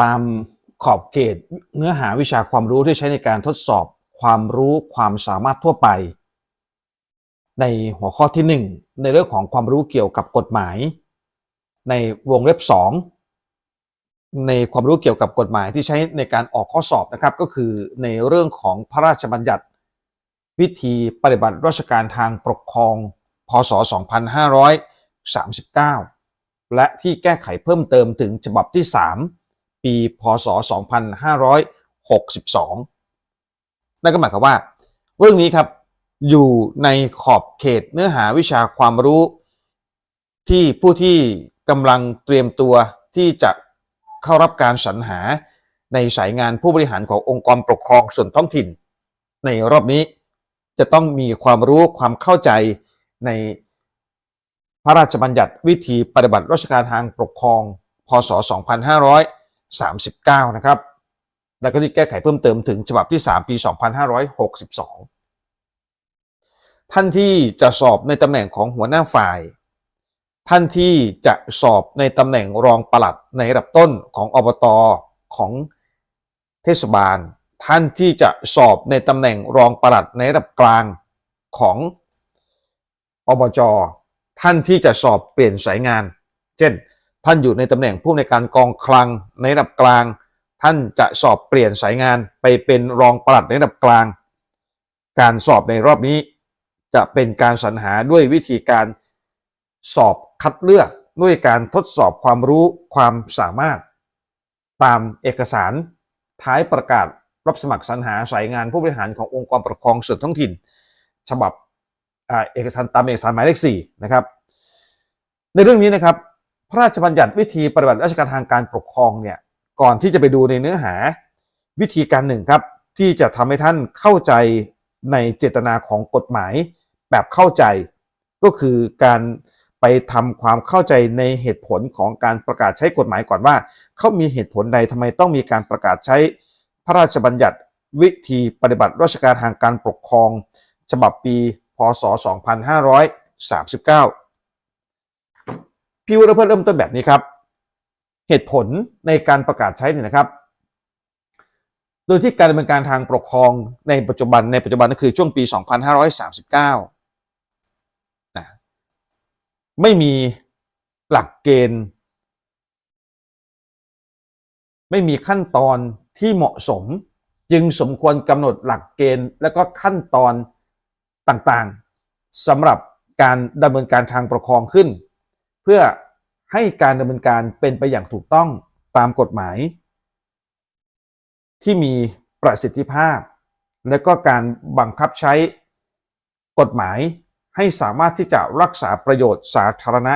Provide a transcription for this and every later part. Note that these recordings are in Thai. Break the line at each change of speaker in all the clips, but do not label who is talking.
ตามขอบเขตเนื้อหาวิชาความรู้ที่ใช้ในการทดสอบความรู้ความสามารถทั่วไป ในหัวข้อที่ 1 ในเรื่องของความรู้เกี่ยวกับกฎหมาย ในวงเล็บ 2 ในความรู้เกี่ยวกับกฎหมายที่ใช้ในการออกข้อสอบนะครับ ก็คือในเรื่องของพระราชบัญญัติ วิธีปฏิบัติราชการทางปกครอง พศ 2539 และที่แก้ไขเพิ่มเติมถึงฉบับที่ 3 ปีพศ 2562 นั่นก็หมายความว่า เรื่องนี้ครับอยู่ในขอบเขตเนื้อหาวิชาความรู้ ที่ผู้ที่กำลังเตรียมตัวที่จะเข้ารับการสรรหาในสายงานผู้บริหารขององค์กรปกครองส่วนท้องถิ่น ในรอบนี้จะต้องมีความรู้ความเข้าใจในพระราชบัญญัติวิธีปฏิบัติราชการทางปกครอง พศ 39 นะครับ แล้วก็ที่แก้ไขเพิ่มเติมถึงฉบับที่ 3 ปี 2562 ท่านที่จะสอบในตำแหน่งของหัวหน้าฝ่าย ท่านที่จะสอบในตำแหน่งรองปลัดในระดับต้นของอบตของเทศบาล ท่านที่จะสอบในตำแหน่งรองปลัดในระดับกลางของอบจ ท่านที่จะสอบเปลี่ยนสายงาน เช่น ท่านอยู่ในตำแหน่งผู้ในการกองคลังในระดับกลาง ท่านจะสอบเปลี่ยนสายงานไปเป็นรองปลัดในระดับกลาง การสอบในรอบนี้ จะเป็นการสรรหาด้วยวิธีการสอบคัดเลือกด้วยการทดสอบความรู้ความสามารถ ตามเอกสารท้ายประกาศรับสมัครสรรหาสายงานผู้บริหารขององค์กรปกครองส่วนท้องถิ่น ฉบับอเอกสารตามเอกสารหมายเลข4นะครับในเรื่องนี้นะครับ พระราชบัญญัติวิธีปฏิบัติราชการทางการปกครองเนี่ยก่อนที่จะไปดูในเนื้อหาวิธีการหนึ่งครับ ที่จะทำให้ท่านเข้าใจในเจตนาของกฎหมายแบบเข้าใจ ก็คือการไปทำความเข้าใจในเหตุผลของการประกาศใช้กฎหมายก่อนว่าเขามีเหตุผลใดทำไมต้องมีการประกาศใช้พระราชบัญญัติวิธีปฏิบัติราชการทางการปกครอง ฉบับปี พศ 2539 พี่วุฒิเพื่อเริ่มต้นแบบนี้ครับ เหตุผลในการประกาศใช้เนี่ยนะครับ โดยที่การดำเนินการทางปกครองในปัจจุบันในปัจจุบันก็คือช่วงปี 2539นะไม่มีหลักเกณฑ์ ไม่มีขั้นตอนที่เหมาะสม จึงสมควรกำหนดหลักเกณฑ์ และก็ขั้นตอนต่างๆสำหรับการดำเนินการทางปกครองขึ้น พื่อให้การดำเนินการเป็นไปอย่างถูกต้องตามกฎหมาย ที่มีประสิทธิภาพ และก็การบังคับใช้กฎหมายให้สามารถที่จะรักษาประโยชน์สาธารณะ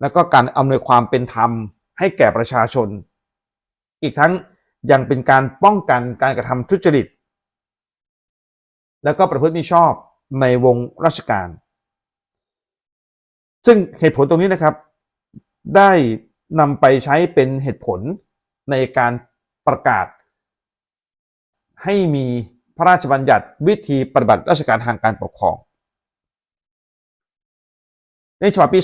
และก็การอำนวยความเป็นธรรมให้แก่ประชาชน อีกทั้งยังเป็นการป้องกันการกระทำทุจริต และก็ประพฤติมิชอบในวงราชการ ซึ่งเหตุผลตรงนี้นะครับ ได้นำไปใช้เป็นเหตุผลในการประกาศ ให้มีพระราชบัญญัติวิธีปฏิบัติราชการทางการปกครอง ในฉบับปี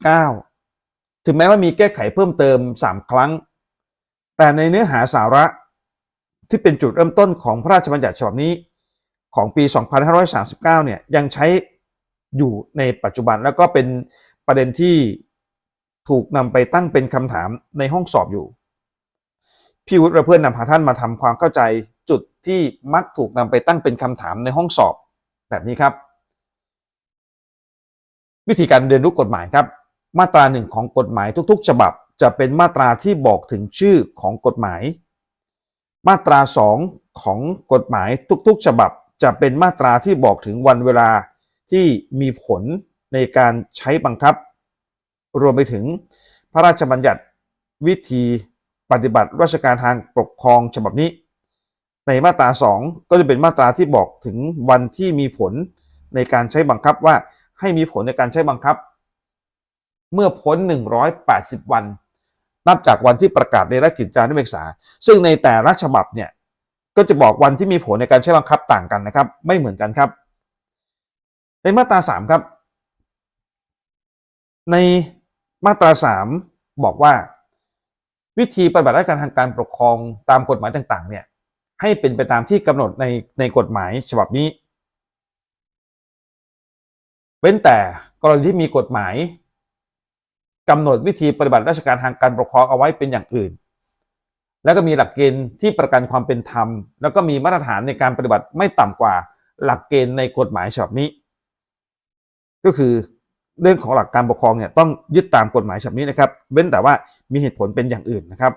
2539 ถึงแม้ว่ามีแก้ไขเพิ่มเติม 3 ครั้ง แต่ในเนื้อหาสาระที่เป็นจุดเริ่มต้นของพระราชบัญญัติฉบับนี้ของปี 2539 เนี่ยยังใช้ อยู่ในปัจจุบันแล้วก็เป็นประเด็นที่ถูกนำไปตั้งเป็นคำถามในห้องสอบอยู่ พี่วุฒิและเพื่อนนำพาท่านมาทำความเข้าใจจุดที่มักถูกนำไปตั้งเป็นคำถามในห้องสอบแบบนี้ครับ วิธีการเรียนรู้กฎหมายครับ มาตราหนึ่งของกฎหมายทุก ๆ ฉบับจะเป็นมาตราที่บอกถึงชื่อของกฎหมาย มาตรา 2 ของกฎหมายทุก ๆ ฉบับจะเป็นมาตราที่บอกถึงวันเวลา ที่มีผลในการใช้บังคับ รวมไปถึงพระราชบัญญัติวิธีปฏิบัติราชการทางปกครองฉบับนี้ ในมาตรา 2 ก็จะเป็นมาตราที่บอกถึงวันที่มีผลในการใช้บังคับว่าให้มีผลในการใช้บังคับ เมื่อพ้น 180 วัน นับจากวันที่ประกาศในราชกิจจานุเบกษา ซึ่งในแต่ละฉบับเนี่ยก็จะบอกวันที่มีผลในการใช้บังคับต่างกันนะครับ ไม่เหมือนกันครับ ในมาตรา3ครับ ในมาตรา3บอกว่า วิธีปฏิบัติราชการทางการปกครองตามกฎหมายต่าง ๆ เนี่ย ให้เป็นไปตามที่กำหนดในในกฎหมายฉบับนี้เว้นแต่กรณีที่มีกฎหมายกำหนดวิธีปฏิบัติราชการทางการปกครองเอาไว้เป็นอย่างอื่น แล้วก็มีหลักเกณฑ์ที่ประกันความเป็นธรรม แล้วก็มีมาตรฐานในการปฏิบัติไม่ต่ำกว่าหลักเกณฑ์ในกฎหมายฉบับนี้ ก็คือเรื่องของหลักการปกครองเนี่ยต้องยึดตามกฎหมายฉบับนี้นะครับ เว้นแต่ว่ามีเหตุผลเป็นอย่างอื่นนะครับ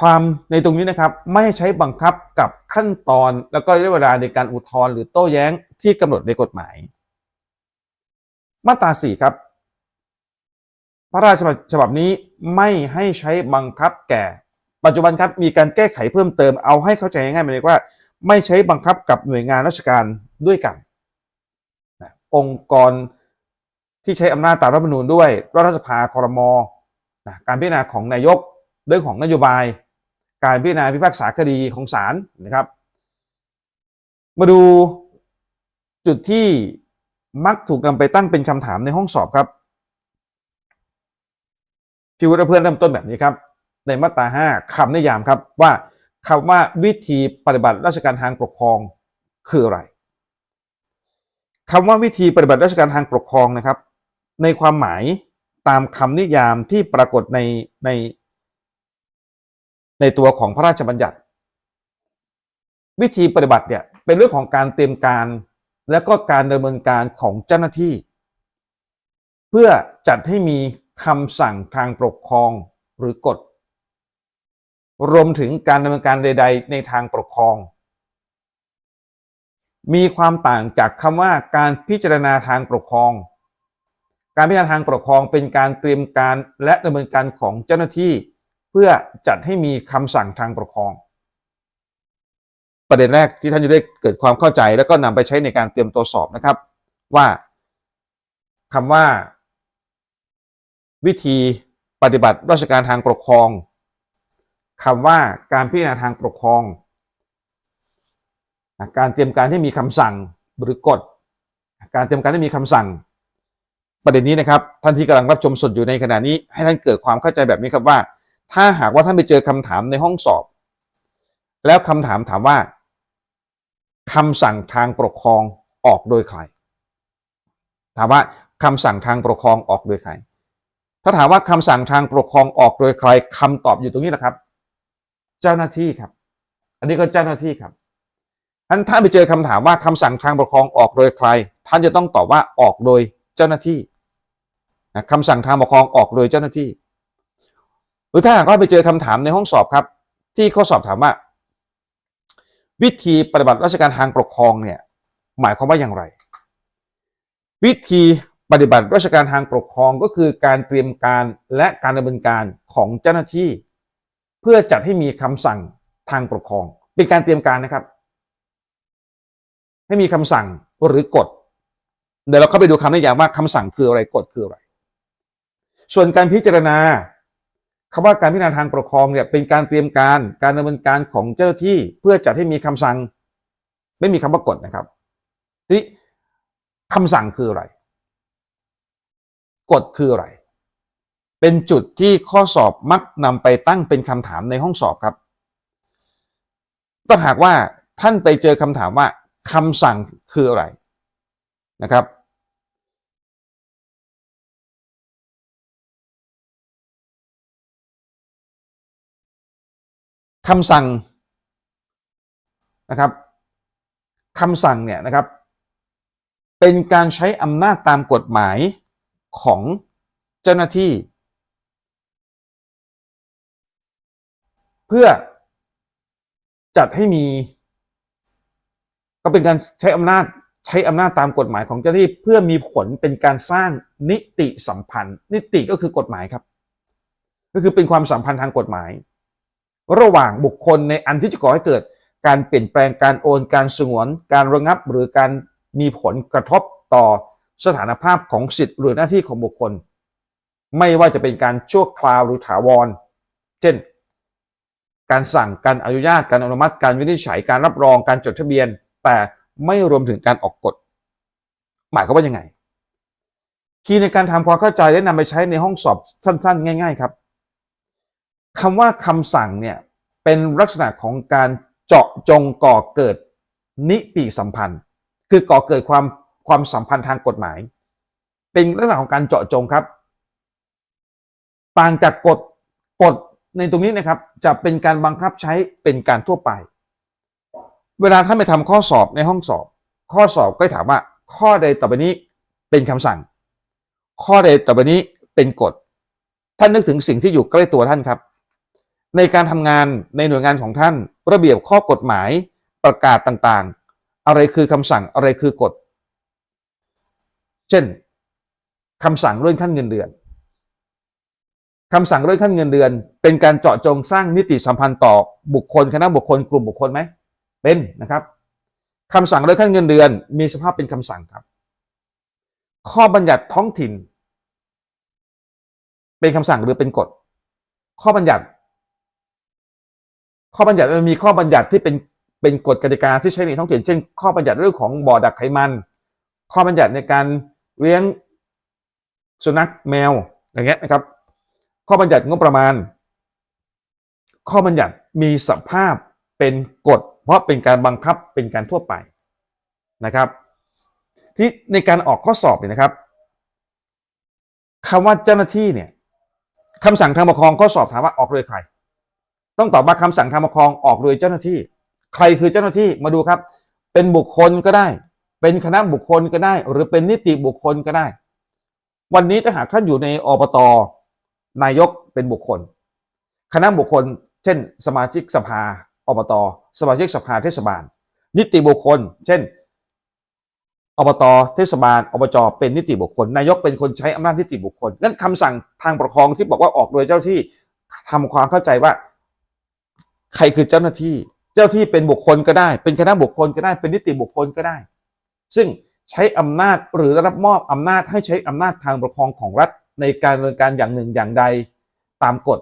ความในตรงนี้นะครับไม่ใช้บังคับกับขั้นตอนแล้วก็ระยะเวลาในการอุทธรณ์หรือโต้แย้งที่กำหนดในกฎหมาย มาตราสี่ครับ พระราชบัญญัติฉบับนี้ไม่ให้ใช้บังคับแก่ ปัจจุบันครับมีการแก้ไขเพิ่มเติมเอาให้เข้าใจง่ายๆหมายว่า ไม่ใช้บังคับกับหน่วยงานราชการ ด้วยกันนะองค์กรที่ใช้อำนาจตามรัฐธรรมนูญด้วยรัฐสภาครมนะการพิจารณาของนายกเรื่องของนโยบาย การพิจารณาพิพากษาคดีของศาลนะครับ มาดูจุดที่มักถูกนำไปตั้งเป็นคำถามในห้องสอบครับพี่วุฒิเพื่อนเริ่มต้นแบบนี้ครับ ในมาตรา 5คำนิยามครับว่าคำว่าวิธีปฏิบัติราชการทางปกครองคืออะไร คำว่าวิธีปฏิบัติราชการทางปกครองนะครับ ในความหมายตามคำนิยามที่ปรากฏในใน ในตัวของพระราชบัญญัติ วิธีปฏิบัติเนี่ยเป็นเรื่องของการเตรียมการและก็การดำเนินการของเจ้าหน้าที่ เพื่อจัดให้มีคำสั่งทางปกครองหรือกฎ รวมถึงการดำเนินการใด ๆ ในทางปกครอง มีความต่างจากคำว่าการพิจารณาทางปกครอง การพิจารณาทางปกครองเป็นการเตรียมการและดำเนินการของเจ้าหน้าที่ เพื่อจัดให้มีคำสั่งทางปกครอง ประเด็นแรกที่ท่านจะได้เกิดความเข้าใจแล้วก็นำไปใช้ในการเตรียมตัวสอบนะครับ ว่าคำว่า วิธีปฏิบัติราชการทางปกครองคำว่าการพิจารณาทางปกครอง การเตรียมการที่มีคำสั่งหรือกฎ การเตรียมการที่มีคำสั่ง ประเด็นนี้นะครับท่านที่กำลังรับชมสดอยู่ในขณะนี้ ให้ท่านเกิดความเข้าใจแบบนี้ครับว่า ถ้าหากว่าท่านไปเจอคำถามในห้องสอบ แล้วคำถามถามว่าคำสั่งทางปกครองออกโดยใคร ถามว่าคำสั่งทางปกครองออกโดยใคร ถ้าถามว่าคำสั่งทางปกครองออกโดยใครคำตอบอยู่ตรงนี้แหละครับ เจ้าหน้าที่ครับ อันนี้ก็เจ้าหน้าที่ครับ ท่านถ้าไปเจอคำถามว่าคำสั่งทางปกครองออกโดยใคร ท่านจะต้องตอบว่าออกโดยเจ้าหน้าที่นะคำสั่งทางปกครองออกโดยเจ้าหน้าที่ หรือถ้าหากว่าไปเจอคำถามในห้องสอบครับ ที่ข้อสอบถามว่า วิธีปฏิบัติราชการทางปกครองเนี่ยหมายความว่าอย่างไร วิธีปฏิบัติราชการทางปกครองก็คือการเตรียมการและการดำเนินการของเจ้าหน้าที่ เพื่อจัดให้มีคำสั่งทางปกครอง เป็นการเตรียมการนะครับ ให้มีคำสั่งหรือกฎเดี๋ยวเราเข้าไปดูคำนิยามว่าคำสั่งคืออะไรกฎคืออะไร ส่วนการพิจารณาคำว่าการพิจารณาทางปกครองเนี่ยเป็นการเตรียมการการดำเนินการของเจ้าหน้าที่เพื่อจัดให้มีคำสั่ง ไม่มีคำว่ากฎนะครับทีนี้คำสั่งคืออะไร กฎคืออะไร เป็นจุดที่ข้อสอบมักนำไปตั้งเป็นคำถามในห้องสอบครับถ้าหากว่าท่านไปเจอคำถามว่า คำสั่งคืออะไรนะครับ คำสั่งนะครับคำสั่งเนี่ยนะครับ เป็นการใช้อำนาจตามกฎหมายของเจ้าหน้าที่ เพื่อจัดให้มี เป็นการใช้อำนาจใช้อำนาจตามกฎหมายของเจ้าหน้าที่เพื่อมีผลเป็นการสร้างนิติสัมพันธ์ นิติก็คือกฎหมายครับ ก็คือเป็นความสัมพันธ์ทางกฎหมาย ระหว่างบุคคลในอันที่จะก่อให้เกิด การเปลี่ยนแปลงการโอนการสงวน การระงับหรือการมีผลกระทบต่อสถานภาพของสิทธิหรือหน้าที่ของบุคคล ไม่ว่าจะเป็นการชั่วคราวหรือถาวร เช่น การสั่งการอนุญาตการอนุมัติการวินิจฉัยการรับรองการจดทะเบียน แต่ไม่รวมถึงการออกกฎ หมายความว่ายังไง คีย์ในการทำความเข้าใจและนำไปใช้ในห้องสอบสั้น ๆ ง่าย ๆ ครับคำว่าคำสั่งเนี่ยเป็นลักษณะของการเจาะจงก่อเกิดนิติสัมพันธ์ คือก่อเกิดความความสัมพันธ์ทางกฎหมาย เป็นลักษณะของการเจาะจงครับ ต่างจากกฎกฎในตรงนี้นะครับ จะเป็นการบังคับใช้เป็นการทั่วไป เวลาท่านไปทำข้อสอบในห้องสอบ ข้อสอบก็ถามว่า ข้อใดต่อไปนี้เป็นคำสั่ง ข้อใดต่อไปนี้เป็นกฎ ท่านนึกถึงสิ่งที่อยู่ใกล้ตัวท่านครับ ในการทำงานในหน่วยงานของท่าน ระเบียบข้อกฎหมายประกาศต่างๆ อะไรคือคำสั่งอะไรคือกฎ เช่นคำสั่งเรื่องขั้นเงินเดือนคำสั่งเรื่องขั้นเงินเดือน เป็นการเจาะจงสร้างนิติสัมพันธ์ต่อบุคคลคณะบุคคลกลุ่มบุคคลไหม เป็นนะครับคำสั่งเรื่องขั้นเงินเดือน มีสภาพเป็นคำสั่งครับ ข้อบัญญัติท้องถิ่น เป็นคำสั่งหรือเป็นกฎ ข้อบัญญัติ ข้อบัญญัติมันมีข้อบัญญัติที่เป็นเป็นกฎกติกาที่ใช้ในท้องถิ่น เช่น ข้อบัญญัติเรื่องของบ่อดักไขมัน ข้อบัญญัติในการเลี้ยงสุนัขแมวอย่างเงี้ยนะครับ ข้อบัญญัติงบประมาณ ข้อบัญญัติมีสภาพเป็นกฎ ราะเป็นการบังคับเป็นการทั่วไปนะครับ ที่ในการออกข้อสอบเนี่ยนะครับคำว่าเจ้าหน้าที่เนี่ยคำสั่งทางปกครองข้อสอบถามว่าออกโดยใคร ต้องตอบว่าคำสั่งทางปกครองออกโดยเจ้าหน้าที่ ใครคือเจ้าหน้าที่มาดูครับ เป็นบุคคลก็ได้ เป็นคณะบุคคลก็ได้ หรือเป็นนิติบุคคลก็ได้ วันนี้ถ้าหากท่านอยู่ในอบตนายกเป็นบุคคล คณะบุคคล เช่น สมาชิกสภา อบต สมาชิกสภาเทศบาล นิติบุคคล เช่น อบต เทศบาล อบจ เป็นนิติบุคคล นายกเป็นคนใช้อำนาจนิติบุคคลงั้นคำสั่งทางปกครองที่บอกว่าออกโดยเจ้าที่ทำความเข้าใจว่า ใครคือเจ้าหน้าที่ เจ้าที่เป็นบุคคลก็ได้ เป็นคณะบุคคลก็ได้ เป็นนิติบุคคลก็ได้ ซึ่งใช้อำนาจหรือรับมอบอำนาจให้ใช้อำนาจทางปกครองของรัฐในการดำเนินการอย่างหนึ่งอย่างใดตามกฎ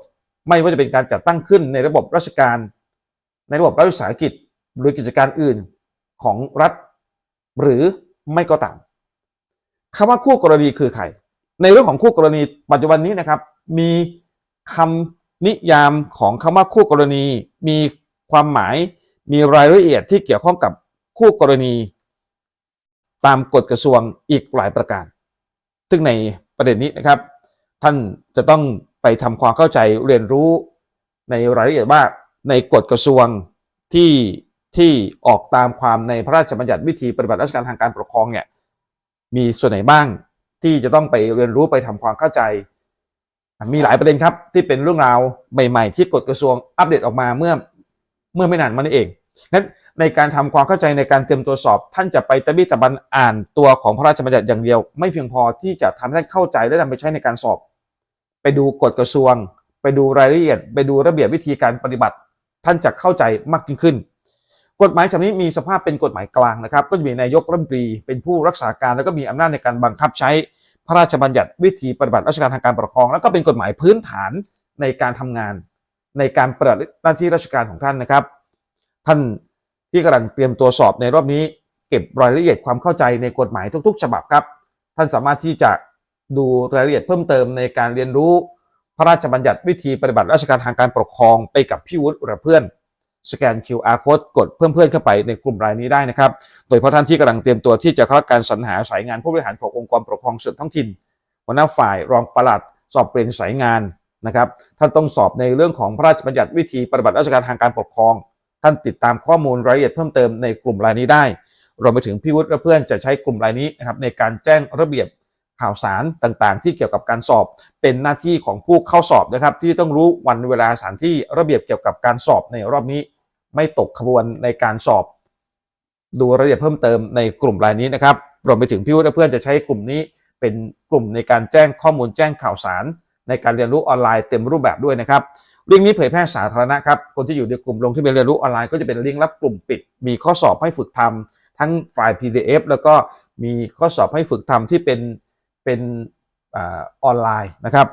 ไม่ว่าจะเป็นการจัดตั้งขึ้นในระบบราชการ ในระบบรัฐวิสาหกิจหรือกิจการอื่นของรัฐ หรือไม่ก็ตามคำว่าคู่กรณีคือใคร ในเรื่องของคู่กรณีปัจจุบันนี้นะครับ มีคำนิยามของคำว่าคู่กรณี มีความหมายมีรายละเอียดที่เกี่ยวข้องกับคู่กรณี ตามกฎกระทรวงอีกหลายประการ ซึ่งในประเด็นนี้นะครับ ท่านจะต้องไปทำความเข้าใจเรียนรู้ในรายละเอียดว่า ในกฎกระทรวงที่ที่ออกตามความในพระราชบัญญัติวิธีปฏิบัติราชการทางการปกครองเนี่ยมีส่วนไหนบ้างที่จะต้องไปเรียนรู้ไปทำความเข้าใจ มีหลายประเด็นครับที่เป็นเรื่องราวใหม่ ๆ ที่กฎกระทรวงอัปเดตออกมาเมื่อเมื่อไม่นานมานี้เองงั้นในการทำความเข้าใจในการเตรียมตัวสอบ ท่านจะไปตะบี้ตะบันอ่านตัวของพระราชบัญญัติอย่างเดียว ไม่เพียงพอที่จะทำให้ท่านเข้าใจและนำไปใช้ในการสอบ ไปดูกฎกระทรวง ไปดูรายละเอียด ไปดูระเบียบวิธีการปฏิบัติ ท่านจะเข้าใจมากยิ่งขึ้น กฎหมายฉบับนี้มีสภาพเป็นกฎหมายกลางนะครับ ก็จะมีนายกรัฐมนตรีเป็นผู้รักษาการแล้วก็มีอำนาจในการบังคับใช้พระราชบัญญัติวิธีปฏิบัติราชการทางการปกครอง แล้วก็เป็นกฎหมายพื้นฐานในการทำงาน ในการปฏิบัติหน้าที่ราชการของท่านนะครับ ท่านที่กำลังเตรียมตัวสอบในรอบนี้ เก็บรายละเอียดความเข้าใจในกฎหมายทุก ๆ ฉบับครับ ท่านสามารถที่จะดูรายละเอียดเพิ่มเติมในการเรียนรู้ พระราชบัญญัติวิธีปฏิบัติราชการทางการปกครองไปกับพี่วุฒิหรือเพื่อน สแกน QR code กดเพิ่มเพื่อนเข้าไปในกลุ่มรายนี้ได้นะครับ โดยเฉพาะท่านที่กำลังเตรียมตัวที่จะเข้าการสรรหาสายงานผู้บริหารขององค์กรปกครองส่วนท้องถิ่นหัวหน้าฝ่ายรองปลัด สอบเปลี่ยนสายงานนะครับท่านต้องสอบในเรื่องของพระราชบัญญัติวิธีปฏิบัติราชการทางการปกครอง ท่านติดตามข้อมูลรายละเอียดเพิ่มเติมในกลุ่มรายนี้ได้รวมไปถึงพี่วุฒิและเพื่อนจะใช้กลุ่มรายนี้นะครับในการแจ้งระเบียบ ข่าวสารต่างๆ ที่เกี่ยวกับการสอบ เป็นหน้าที่ของผู้เข้าสอบนะครับ ที่ต้องรู้วันเวลาสถานที่ระเบียบเกี่ยวกับการสอบในรอบนี้ ไม่ตกขบวนในการสอบ ดูรายละเอียดเพิ่มเติมในกลุ่มรายนี้นะครับรวมไปถึงพี่วุฒิเพื่อนจะใช้กลุ่มนี้ เป็นกลุ่มในการแจ้งข้อมูลแจ้งข่าวสาร ในการเรียนรู้ออนไลน์เต็มรูปแบบด้วยนะครับลิงก์นี้เผยแพร่สาธารณะครับคนที่อยู่ในกลุ่มลงที่เป็นเรียนรู้ออนไลน์ก็จะเป็นลิงก์รับกลุ่มปิด มีข้อสอบให้ฝึกทำทั้งไฟล์ PDF แล้วก็มีข้อสอบให้ฝึกทำที่เป็น เป็นออนไลน์นะครับ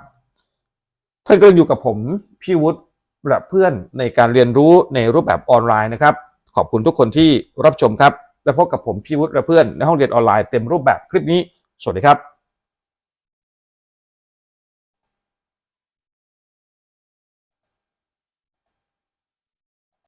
ท่านก็อยู่กับผมพี่วุฒิและเพื่อนในการเรียนรู้ในรูปแบบออนไลน์นะครับ ขอบคุณทุกคนที่รับชมครับ และพบกับผมพี่วุฒิและเพื่อนในห้องเรียนออนไลน์เต็มรูปแบบคลิปนี้ สวัสดีครับ